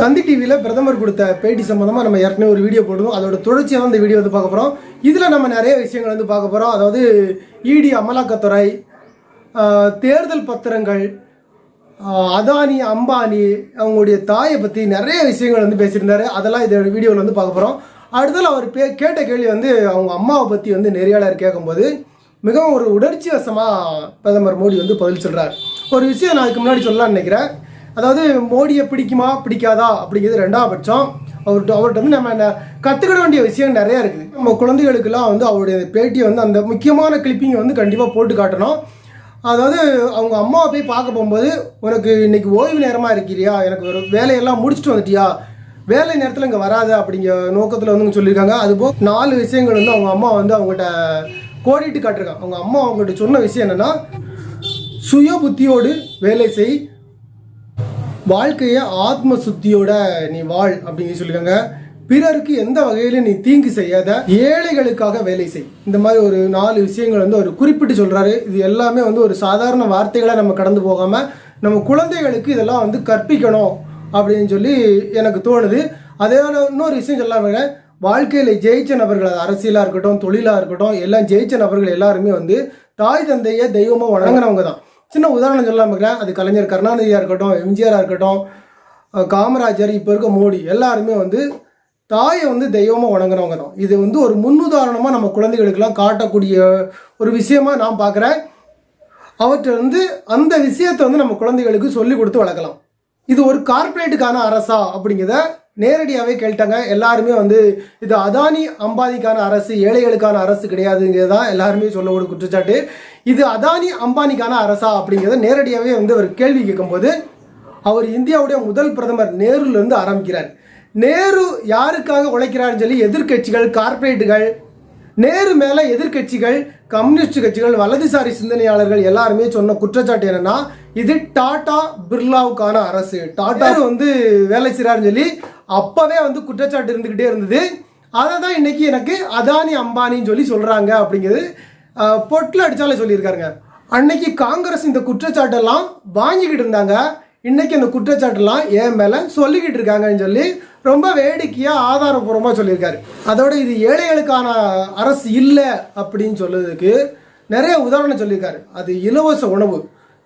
தந்தி டிவியில் பிரதமர் கொடுத்த பேட்டி சம்மந்தமாக நம்ம ஏற்கனவே ஒரு வீடியோ போடுவோம் அதோட தொடர்ச்சியாக இந்த வீடியோ வந்து பார்க்க போகிறோம் இதில் நம்ம நிறைய விஷயங்கள் வந்து பார்க்க போகிறோம் அதாவது இடி அமலாக்கத்துறை தேர்தல் பத்திரங்கள் அதானி அம்பானி அவங்களுடைய தாயை பற்றி நிறைய விஷயங்கள் வந்து பேசியிருந்தாரு. அதெல்லாம் இதோட வீடியோவில் வந்து பார்க்க போகிறோம் அடுத்தது அவர் பே கேட்ட கேள்வி வந்து அவங்க அம்மாவை பற்றி வந்து நெறியாளர் கேட்கும்போது மிகவும் ஒரு உணர்ச்சி வசமாக பிரதமர் மோடி வந்து பதில் சொல்கிறார் ஒரு விஷயம் நான் அதுக்கு முன்னாடி சொல்லலாம்னு நினைக்கிறேன். அதாவது மோடியை பிடிக்குமா பிடிக்காதா? அப்படிங்கிறது ரெண்டாம் பட்சம். அவர்கிட்ட அவர்கிட்ட வந்து நம்ம என்ன கற்றுக்கிட வேண்டிய விஷயம் நிறைய இருக்குது. நம்ம குழந்தைகளுக்கெல்லாம் வந்து அவருடைய பேட்டியை வந்து அந்த முக்கியமான கிளிப்பிங்கை வந்து கண்டிப்பாக போட்டு காட்டணும். அதாவது அவங்க அம்மாவை போய் பார்க்க போகும்போது உனக்கு இன்னைக்கு ஓய்வு நேரமாக இருக்கிறியா? எனக்கு ஒரு வேலையெல்லாம் முடிச்சுட்டு வந்துட்டியா? வேலை நேரத்தில் இங்கே வராத அப்படிங்கிற நோக்கத்தில் வந்து சொல்லியிருக்காங்க. அதுபோக நாலு விஷயங்கள் வந்து அவங்க அம்மா வந்து அவங்ககிட்ட கோடிட்டு காட்டிருக்காங்க அவங்க அம்மா அவங்ககிட்ட சொன்ன விஷயம் என்னென்னா சுய புத்தியோடு வேலை செய் வாழ்க்கையை ஆத்ம சுத்தியோட நீ வாழ் அப்படின்னு சொல்லியிருக்காங்க பிறருக்கு எந்த வகையிலும் நீ தீங்கு செய்யாத ஏழைகளுக்காக வேலை செய். இந்த மாதிரி ஒரு நாலு விஷயங்கள் வந்து அவர் குறிப்பிட்டு சொல்கிறாரு இது எல்லாமே வந்து ஒரு சாதாரண வார்த்தைகளை நம்ம கடந்து போகாமல் நம்ம குழந்தைகளுக்கு இதெல்லாம் வந்து கற்பிக்கணும் அப்படின்னு சொல்லி எனக்கு தோணுது. அதே இன்னொரு விஷயம் சொல்லாம வாழ்க்கையில் ஜெயிச்ச நபர்கள் அது அரசியலாக இருக்கட்டும் தொழிலாக இருக்கட்டும் எல்லாம் ஜெயிச்ச நபர்கள் எல்லாருமே வந்து தாய் தந்தையை தெய்வமாக வணங்கினவங்க தான் சின்ன உதாரணம் சொல்லலாம் இருக்கிறேன் அது கலைஞர் கருணாநிதியாக இருக்கட்டும் எம்ஜிஆராக இருக்கட்டும் காமராஜர் இப்போ இருக்க மோடி எல்லாருமே வந்து தாயை வந்து தெய்வமாக வணங்குறவங்க தான். இது வந்து ஒரு முன்னுதாரணமாக நம்ம குழந்தைகளுக்கெல்லாம் காட்டக்கூடிய ஒரு விஷயமா நான் பார்க்குறேன் அவற்றை வந்து அந்த விஷயத்தை வந்து நம்ம குழந்தைகளுக்கு சொல்லி கொடுத்து வளர்க்கலாம். இது ஒரு கார்ப்பரேட்டுக்கான அரசா அப்படிங்கிறத நேரடியாகவே கேட்டாங்க. எல்லாருமே வந்து இது அதானி அம்பானிக்கான அரசு ஏழைகளுக்கான அரசு கிடையாதுங்கிறது தான் எல்லாருமே சொல்ல ஒரு குற்றச்சாட்டு. இது அதானி அம்பானிக்கான அரசா அப்படிங்கிறத நேரடியாகவே வந்து அவர் கேள்வி கேட்கும்போது அவர் இந்தியாவுடைய முதல் பிரதமர் நேருல இருந்து ஆரம்பிக்கிறார். நேரு யாருக்காக உழைக்கிறாருன்னு சொல்லி எதிர்க்கட்சிகள் கார்ப்பரேட்டுகள் நேரு மேல எதிர்க்கட்சிகள் கம்யூனிஸ்ட் கட்சிகள் வலதுசாரி சிந்தனையாளர்கள் எல்லாருமே சொன்ன குற்றச்சாட்டு என்னன்னா இது டாடா பிர்லாவுக்கான அரசு. டாடா வந்து வேலை செய்கிறாருன்னு சொல்லி அப்பவே வந்து குற்றச்சாட்டு இருந்துகிட்டே இருந்தது. அதை தான் இன்னைக்கு எனக்கு அதானி அம்பானின்னு சொல்லி சொல்றாங்க அப்படிங்கிறது பொட்டில் அடித்தாலே சொல்லியிருக்காருங்க. அன்னைக்கு காங்கிரஸ் இந்த குற்றச்சாட்டெல்லாம் வாங்கிக்கிட்டு இருந்தாங்க. இன்னைக்கு அந்த குற்றச்சாட்டெல்லாம் என் மேலே சொல்லிக்கிட்டு இருக்காங்கன்னு சொல்லி ரொம்ப வேடிக்கையாக ஆதாரபூர்வமாக சொல்லியிருக்காரு. அதோட இது ஏழைகளுக்கான அரசு இல்லை அப்படின்னு சொல்லுறதுக்கு நிறைய உதாரணம் சொல்லியிருக்காரு. அது இலவச உணவு.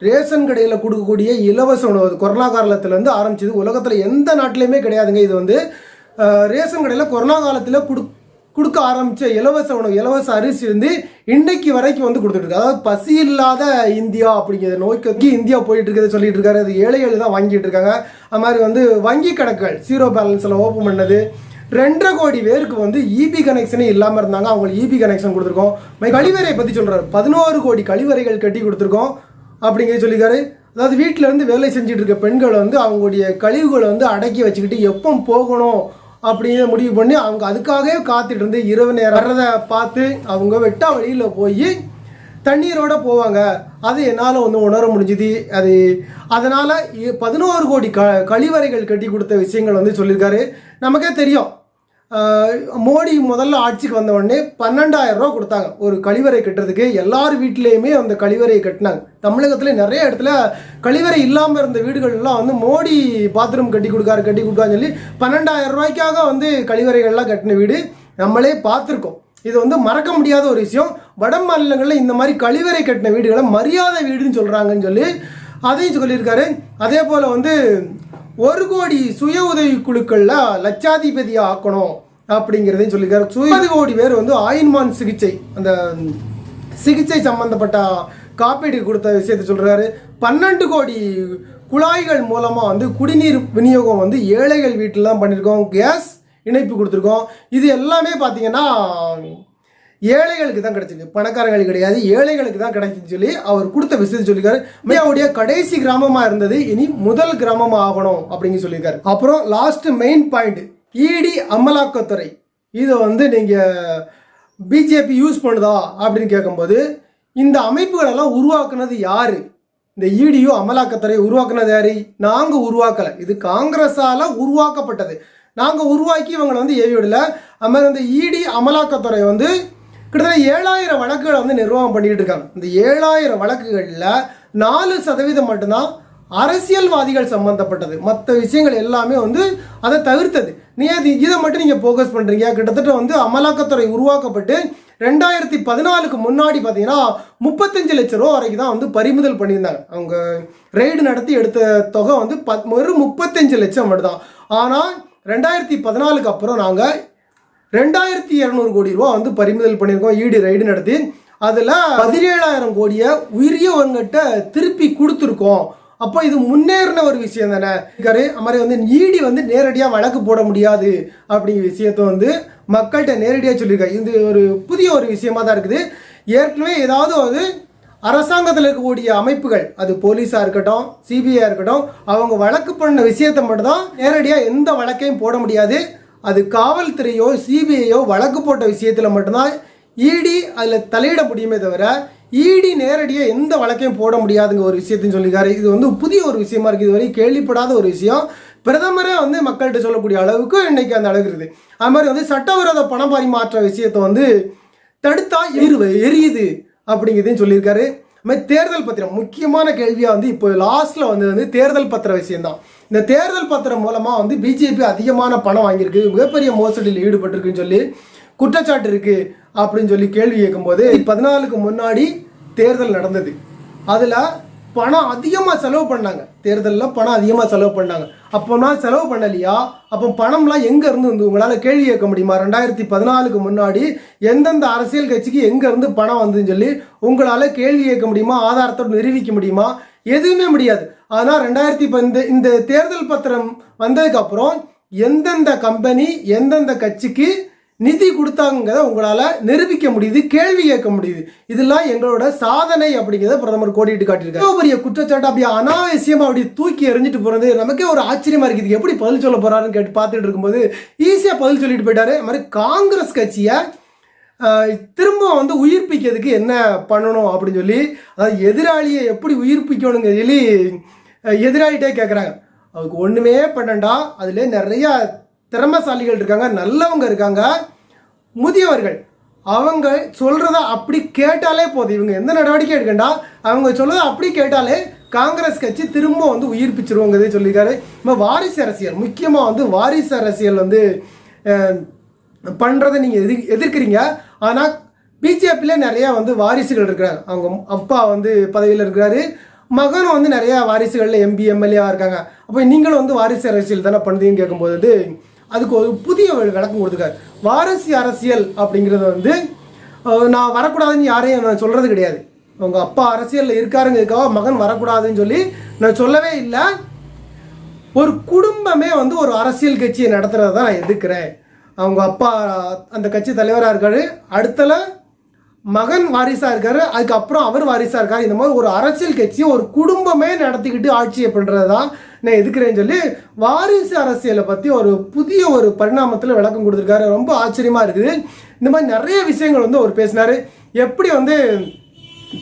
ரேஷன் கடையில் கொடுக்கக்கூடிய இலவச உணவு. அது கொரோனா காலத்துலேருந்து ஆரம்பிச்சது. உலகத்தில் எந்த நாட்டிலையுமே கிடையாதுங்க. இது வந்து ரேஷன் கடையில் கொரோனா காலத்தில் கொடு கொடுக்க ஆரம்பித்த இலவச உணவு இலவச அரிசி வந்து இன்னைக்கு வரைக்கும் வந்து கொடுத்துட்டு அதாவது பசி இல்லாத இந்தியா அப்படிங்கிற நோய்க்கு இந்தியா போயிட்டு இருக்கிறத சொல்லிட்டு இருக்காரு. அது ஏழைகள் தான் வாங்கிட்டு இருக்காங்க. அது மாதிரி வந்து வங்கி கணக்குகள் ஜீரோ பேலன்ஸில் ஓப்பன் பண்ணது. ரெண்டரை கோடி பேருக்கு வந்து இபி கனெக்ஷனே இல்லாமல் இருந்தாங்க. அவங்களுக்கு இபி கனெக்ஷன் கொடுத்துருக்கோம். மை- கழிவறையை பற்றி சொல்கிறாரு பதினோரு கோடி கழிவறைகள் கட்டி கொடுத்துருக்கோம் அப்படிங்கிற சொல்லியிருக்காரு. அதாவது வீட்டில் இருந்து வேலை செஞ்சுட்டு இருக்க பெண்கள் வந்து அவங்களுடைய கழிவுகளை வந்து அடக்கி வச்சுக்கிட்டு எப்போ போகணும் அப்படின்னு முடிவு பண்ணி அவங்க அதுக்காகவே காத்துட்டு இருந்து இரவு நேரம் வர்றதை பார்த்து அவங்க வெட்டா வழியில் போய் தண்ணீரோடு போவாங்க. அது என்னால் வந்து உணர முடிஞ்சுது. அது அதனால் பதினோரு கோடி க கழிவறைகள் கட்டி கொடுத்த விஷயங்கள் வந்து சொல்லியிருக்காரு. நமக்கே தெரியும். மோடி முதல்ல ஆட்சிக்கு வந்த உடனே பன்னெண்டாயிரம் ரூபா கொடுத்தாங்க. ஒரு கழிவறை கட்டுறதுக்கு. எல்லார் வீட்லேயுமே அந்த கழிவறையை கட்டினாங்க. தமிழகத்தில் நிறைய இடத்துல கழிவறை இல்லாமல் இருந்த வீடுகள்லாம் வந்து மோடி பாத்ரூம் கட்டி கொடுக்காரு கட்டி கொடுக்காருன்னு சொல்லி பன்னெண்டாயிரம் ரூபாய்க்காக வந்து கழிவறைகள்லாம் கட்டின வீடு நம்மளே பார்த்துருக்கோம். இது வந்து மறக்க முடியாத ஒரு விஷயம். வட மாநிலங்களில் இந்த மாதிரி கழிவறை கட்டின வீடுகளை மரியாதை வீடுன்னு சொல்கிறாங்கன்னு சொல்லி அதையும் சொல்லியிருக்காரு. அதே போல் வந்து ஒரு கோடி சுய உதவி குழுக்களில் லட்சாதிபதியை ஆக்கணும் அப்படிங்கிறதையும் சொல்லியிருக்காரு. சுய கோடி பேர் வந்து ஆயுன்மான் சிகிச்சை அந்த சிகிச்சை சம்பந்தப்பட்ட காப்பீடு கொடுத்த விஷயத்தை சொல்றாரு. பன்னெண்டு கோடி குழாய்கள் மூலமாக வந்து குடிநீர் விநியோகம் வந்து ஏழைகள் வீட்டில் தான் பண்ணியிருக்கோம். கேஸ் இணைப்பு கொடுத்துருக்கோம். இது எல்லாமே பார்த்தீங்கன்னா ஏழைகளுக்கு தான் கிடைச்சிருக்கு பணக்காரங்களுக்கு கிடையாது ஏழைகளுக்கு தான் கிடைக்குன்னு சொல்லி அவர் கொடுத்த விஷயத்தை சொல்லியிருக்காரு. மையாவுடைய கடைசி கிராமமாக இருந்தது இனி முதல் கிராமமாக ஆகணும் அப்படின்னு சொல்லியிருக்காரு. அப்புறம் லாஸ்ட் மெயின் பாயிண்ட் இடி அமலாக்கத்துறை. இதை வந்து நீங்கள் பிஜேபி யூஸ் பண்ணுதா அப்படின்னு கேட்கும்போது இந்த அமைப்புகளெல்லாம் உருவாக்குனது யாரு? இந்த இடியோ அமலாக்கத்துறை உருவாக்குனது யாரு? நாங்கள் உருவாக்கலை. இது காங்கிரஸால உருவாக்கப்பட்டது. நாங்கள் உருவாக்கி இவங்களை வந்து ஏவி விடல அது மாதிரி இந்த இடி அமலாக்கத்துறை வந்து கிட்டத்தட்ட ஏழாயிரம் வழக்குகளை வந்து நிர்வாகம் பண்ணிட்டு இருக்காங்க. இந்த ஏழாயிரம் வழக்குகளில் நாலு சதவீதம் மட்டும்தான் அரசியல்வாதிகள் சம்பந்தப்பட்டது. மற்ற விஷயங்கள் எல்லாமே வந்து அதை தவிர்த்தது. நீ அது இதை மட்டும் நீங்கள் ஃபோக்கஸ் பண்ணுறீங்க கிட்டத்தட்ட வந்து அமலாக்கத்துறை உருவாக்கப்பட்டு ரெண்டாயிரத்தி பதினாலுக்கு முன்னாடி பார்த்தீங்கன்னா முப்பத்தஞ்சு லட்ச ரூபா வரைக்கும் தான் வந்து பறிமுதல் பண்ணியிருந்தாங்க. அவங்க ரெய்டு நடத்தி எடுத்த தொகை வந்து பத் வெறும் முப்பத்தஞ்சு லட்சம் மட்டும் தான் ஆனால் ரெண்டாயிரத்தி பதினாலுக்கு அப்புறம் நாங்கள் ரெண்டாயிரத்தி இரநூறு கோடி ரூபா வந்து பறிமுதல் பண்ணியிருக்கோம் ஈடு ரைடு நடத்தி. அதில் பதினேழாயிரம் கோடியை உரியவங்கிட்ட திருப்பி கொடுத்துருக்கோம். அப்போ இது முன்னேறின ஒரு விஷயம் தானே? இருக்காரு அது மாதிரி வந்து ஈடி வந்து நேரடியாக வழக்கு போட முடியாது அப்படிங்கிற விஷயத்த வந்து மக்கள்கிட்ட நேரடியாக சொல்லியிருக்காரு. இது ஒரு புதிய ஒரு விஷயமா தான் இருக்குது. ஏற்கனவே ஏதாவது வந்து அரசாங்கத்தில் இருக்கக்கூடிய அமைப்புகள் அது போலீஸாக இருக்கட்டும் சிபிஐ இருக்கட்டும் அவங்க வழக்கு பண்ண விஷயத்தை மட்டும்தான் நேரடியாக எந்த வழக்கையும் போட முடியாது. அது காவல்துறையோ சிபிஐயோ வழக்கு போட்ட விஷயத்தில் மட்டும்தான் இடி அதில் தலையிட முடியுமே தவிர இடி நேரடியாக எந்த வழக்கையும் போட முடியாதுங்க ஒரு விஷயத்தையும் சொல்லியிருக்காரு. இது வந்து புதிய ஒரு விஷயமா இருக்குது இதுவரை கேள்விப்படாத ஒரு விஷயம். பிரதமரே வந்து மக்கள்கிட்ட சொல்லக்கூடிய அளவுக்கு இன்னைக்கு அந்த அளவுக்கு இருக்குது. அது மாதிரி வந்து சட்டவிரோத பண பரிமாற்ற விஷயத்தை வந்து தடுத்தா எரிவு எரியுது அப்படிங்கிறதையும் சொல்லியிருக்காரு. மாதிரி தேர்தல் பத்திரம் முக்கியமான கேள்வியாக வந்து இப்போ லாஸ்ட்டில் வந்து வந்து தேர்தல் பத்திர விஷயம்தான். இந்த தேர்தல் பத்திரம் மூலமாக வந்து பிஜேபி அதிகமான பணம் வாங்கியிருக்கு. மிகப்பெரிய மோசடியில் ஈடுபட்டிருக்குன்னு சொல்லி குற்றச்சாட்டு இருக்கு அப்படின்னு சொல்லி கேள்வி கேட்கும்போது பதினாலுக்கு முன்னாடி தேர்தல் நடந்தது. அதில் பணம் அதிகமாக செலவு பண்ணாங்க. தேர்தலில் பணம் அதிகமாக செலவு பண்ணாங்க. அப்போனா செலவு பண்ணலையா? அப்போ பணம்லாம் எங்கே இருந்து வந்து உங்களால் கேள்வி கேட்க முடியுமா? ரெண்டாயிரத்தி பதினாலுக்கு முன்னாடி எந்தெந்த அரசியல் கட்சிக்கு எங்கேருந்து பணம் வந்துன்னு சொல்லி உங்களால் கேள்வி கேட்க முடியுமா? ஆதாரத்தோடு நிரூபிக்க முடியுமா? எதுவுமே முடியாது. ஆனால் ரெண்டாயிரத்தி பந்த இந்த தேர்தல் பத்திரம் வந்ததுக்கப்புறம் எந்தெந்த கம்பெனி எந்தெந்த கட்சிக்கு நிதி கொடுத்தாங்கிறத உங்களால் நிரூபிக்க முடியுது கேள்வி கேட்க முடியுது. இதெல்லாம் எங்களோட சாதனை அப்படிங்கிறத பிரதமர் கோடிட்டு காட்டியிருக்காரு. பெரிய குற்றச்சாட்டு அப்படியே அனாவசியமாக அப்படி தூக்கி எறிஞ்சிட்டு போகிறது நமக்கே ஒரு ஆச்சரியமா இருக்குது. எப்படி பதில் சொல்ல போகிறாருன்னு கேட்டு பார்த்துட்டு இருக்கும்போது ஈஸியாக பதில் சொல்லிட்டு போயிட்டாரு. அது மாதிரி காங்கிரஸ் கட்சியை திரும்ப வந்து உயிர்ப்பிக்கிறதுக்கு என்ன பண்ணணும் அப்படின்னு சொல்லி அதாவது எதிராளியை எப்படி உயிர்ப்பிக்கணுங்க சொல்லி எதிராளிகிட்டே கேட்குறாங்க அதுக்கு ஒன்றுமே பண்ணண்டா. அதில் நிறையா திறமசாலிகள் இருக்காங்க நல்லவங்க இருக்காங்க. முதியவர்கள் அவங்க சொல்கிறத அப்படி கேட்டாலே போதும். இவங்க எந்த நடவடிக்கை எடுக்கண்டா அவங்க சொல்கிறத அப்படி கேட்டாலே காங்கிரஸ் கட்சி திரும்ப வந்து உயிர்ப்பிச்சிருவோங்கிறதே சொல்லியிருக்காரு. இப்போ வாரிசு அரசியல் முக்கியமாக வந்து வாரிசு அரசியல் வந்து பண்ணுறதை நீங்கள் எதிர் எதிர்க்கிறீங்க. ஆனால் பிஜேபியில் நிறையா வந்து வாரிசுகள் இருக்கிறார். அவங்க அப்பா வந்து பதவியில் இருக்கிறாரு. மகனும் வந்து நிறையா வாரிசுகளில் எம்பி எம்எல்ஏவாக இருக்காங்க. அப்போ நீங்களும் வந்து வாரிசு அரசியல் தானே பண்ணுறீங்கன்னு கேட்கும்போது அதுக்கு ஒரு புதிய ஒரு விளக்கம் கொடுத்துருக்காரு. வாரசி அரசியல் அப்படிங்கிறது வந்து நான் வரக்கூடாதுன்னு யாரையும் நான் சொல்கிறது கிடையாது. அவங்க அப்பா அரசியலில் இருக்காருங்கிறதுக்காக மகன் வரக்கூடாதுன்னு சொல்லி நான் சொல்லவே இல்லை. ஒரு குடும்பமே வந்து ஒரு அரசியல் கட்சியை நடத்துகிறத தான் நான் எதிர்க்கிறேன். அவங்க அப்பா அந்த கட்சி தலைவராக இருக்காரு. அடுத்தல மகன் வாரிசா இருக்காரு அதுக்கப்புறம் அவர் வாரிசா இருக்காரு. இந்த மாதிரி ஒரு அரசியல் கட்சியை ஒரு குடும்பமே நடத்திக்கிட்டு ஆட்சியை பண்றது தான் நான் எதுக்குறேன்னு சொல்லி வாரிசு அரசியலை பத்தி ஒரு புதிய ஒரு பரிணாமத்தில் விளக்கம் கொடுத்துருக்காரு. ரொம்ப ஆச்சரியமா இருக்குது. இந்த மாதிரி நிறைய விஷயங்கள் வந்து அவர் பேசினாரு. எப்படி வந்து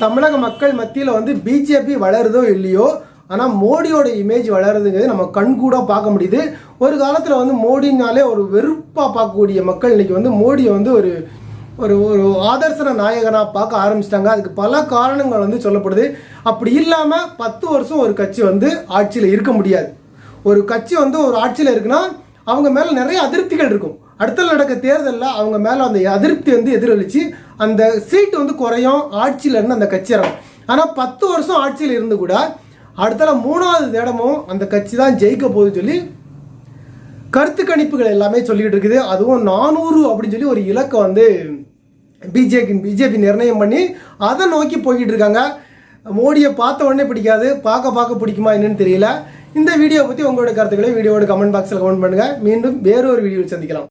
தமிழக மக்கள் மத்தியில் வந்து பிஜேபி வளருதோ இல்லையோ ஆனால் மோடியோட இமேஜ் வளருதுங்கிறது நம்ம கண்கூடாக பார்க்க முடியுது. ஒரு காலத்தில் வந்து மோடினாலே ஒரு வெறுப்பாக பார்க்கக்கூடிய மக்கள் இன்னைக்கு வந்து மோடியை வந்து ஒரு ஒரு ஒரு ஆதர்சன நாயகனாக பார்க்க ஆரம்பிச்சிட்டாங்க. அதுக்கு பல காரணங்கள் வந்து சொல்லப்படுது. அப்படி இல்லாமல் பத்து வருஷம் ஒரு கட்சி வந்து ஆட்சியில் இருக்க முடியாது. ஒரு கட்சி வந்து ஒரு ஆட்சியில் இருக்குன்னா அவங்க மேலே நிறைய அதிருப்திகள் இருக்கும். அடுத்த நடக்க தேர்தலில் அவங்க மேலே அந்த அதிருப்தி வந்து எதிரொலிச்சு அந்த சீட்டு வந்து குறையும் ஆட்சியில் இருந்து அந்த கட்சி இறங்கும். ஆனால் பத்து வருஷம் ஆட்சியில் இருந்து கூட அடுத்தல மூணாவது இடமும் அந்த கட்சி தான் ஜெயிக்க போகுதுன்னு சொல்லி கருத்து கணிப்புகள் எல்லாமே சொல்லிக்கிட்டு இருக்குது. அதுவும் நானூறு அப்படின்னு சொல்லி ஒரு இலக்கை வந்து பிஜேபி பிஜேபி நிர்ணயம் பண்ணி அதை நோக்கி போய்கிட்டு இருக்காங்க. மோடியை பார்த்த உடனே பிடிக்காது. பார்க்க பார்க்க பிடிக்குமா என்னன்னு தெரியல. இந்த வீடியோ பற்றி உங்களோட கருத்துக்களை வீடியோட கமெண்ட் பாக்ஸில் கமெண்ட் பண்ணுங்கள் மீண்டும் வேறொரு வீடியோவில் சந்திக்கலாம்.